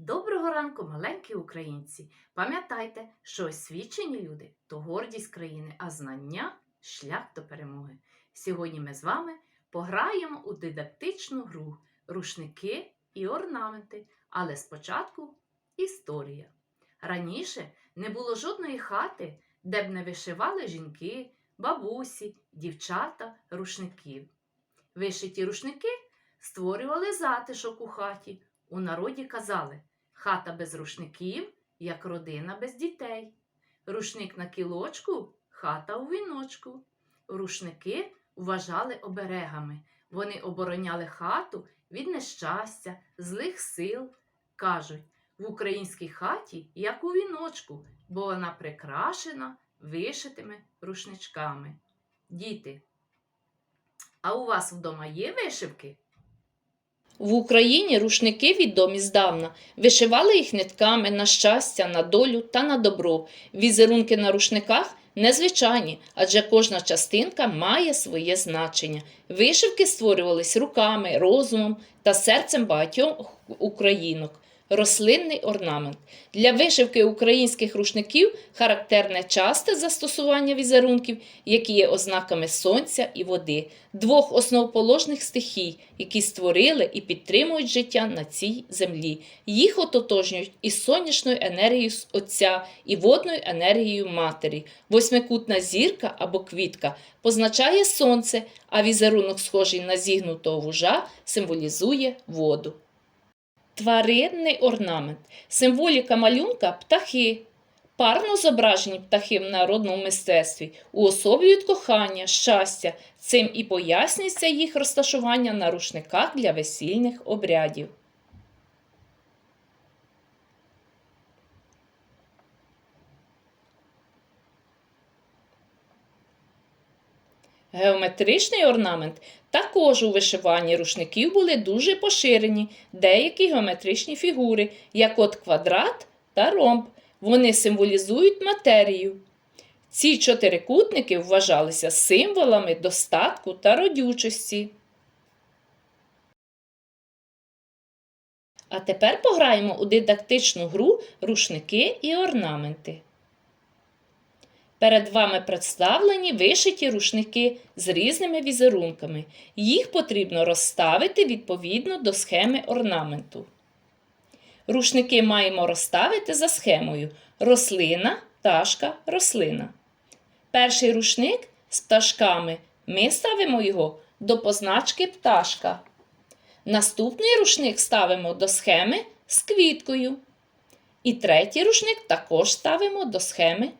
Доброго ранку, маленькі українці! Пам'ятайте, що освічені люди то гордість країни, а знання шлях до перемоги. Сьогодні ми з вами пограємо у дидактичну гру рушники і орнаменти, але спочатку історія. Раніше не було жодної хати, де б не вишивали жінки, бабусі, дівчата, рушників. Вишиті рушники створювали затишок у хаті. У народі казали хата без рушників, як родина без дітей. Рушник на кілочку, хата у віночку. Рушники вважали оберегами. Вони обороняли хату від нещастя, злих сил. Кажуть, в українській хаті, як у віночку, бо вона прикрашена вишитими рушничками. Діти, а у вас вдома є вишивки? В Україні рушники відомі здавна. Вишивали їх нитками на щастя, на долю та на добро. Візерунки на рушниках незвичайні, адже кожна частинка має своє значення. Вишивки створювались руками, розумом та серцем багатьох українок. Рослинний орнамент. Для вишивки українських рушників характерне часте застосування візерунків, які є ознаками сонця і води, двох основоположних стихій, які створили і підтримують життя на цій землі. Їх ототожнюють із сонячною енергією Отця і водною енергією Матері. Восьмикутна зірка або квітка позначає сонце, а візерунок, схожий на зігнутого вужа, символізує воду. Тваринний орнамент. Символіка малюнка птахи. Парно зображені птахи в народному мистецтві уособлюють кохання, щастя. Цим і пояснюється їх розташування на рушниках для весільних обрядів. Геометричний орнамент також у вишиванні рушників були дуже поширені деякі геометричні фігури, як от квадрат та ромб. Вони символізують матерію. Ці чотирикутники вважалися символами достатку та родючості. А тепер пограємо у дидактичну гру рушники і орнаменти. Перед вами представлені вишиті рушники з різними візерунками. Їх потрібно розставити відповідно до схеми орнаменту. Рушники маємо розставити за схемою рослина, пташка, рослина. Перший рушник з пташками ми ставимо його до позначки пташка. Наступний рушник ставимо до схеми з квіткою. І третій рушник також ставимо до схеми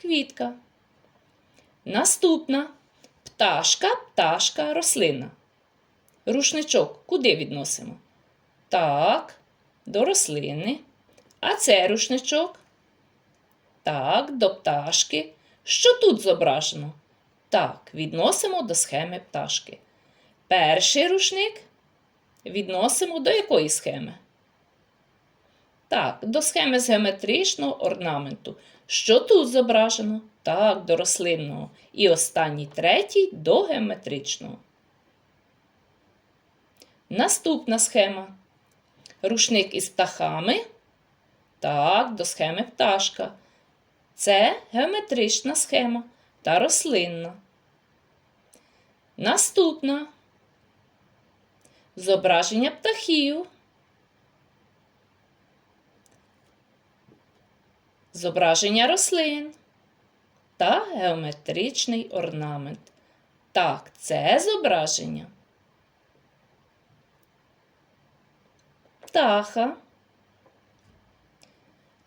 квітка. Наступна пташка, пташка, рослина. Рушничок куди відносимо? Так, до рослини. А це рушничок? Так, до пташки. Що тут зображено? Так, відносимо до схеми пташки. Перший рушник відносимо до якої схеми? Так, до схеми з геометричного орнаменту. Що тут зображено? Так, до рослинного. І останній третій до геометричного. Наступна схема. Рушник із птахами. Так, до схеми пташка. Це геометрична схема та рослинна. Наступна. Зображення птахів. Зображення рослин та геометричний орнамент. Так, це зображення. Птаха,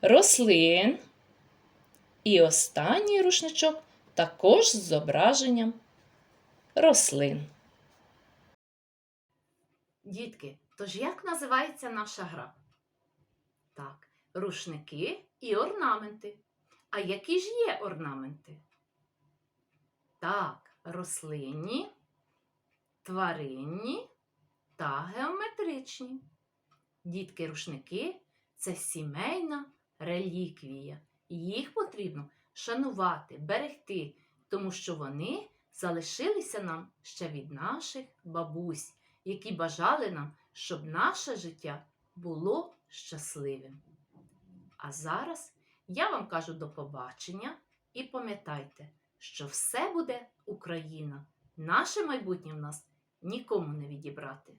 рослин і останній рушничок також з зображенням рослин. Дітки, тож як називається наша гра? Так, рушники і орнаменти. А які ж є орнаменти? Так, рослинні, тваринні та геометричні. Дітки, рушники це сімейна реліквія. Їх потрібно шанувати, берегти, тому що вони залишилися нам ще від наших бабусь, які бажали нам, щоб наше життя було щасливим. А зараз я вам кажу до побачення і пам'ятайте, що все буде Україна. Наше майбутнє в нас нікому не відібрати.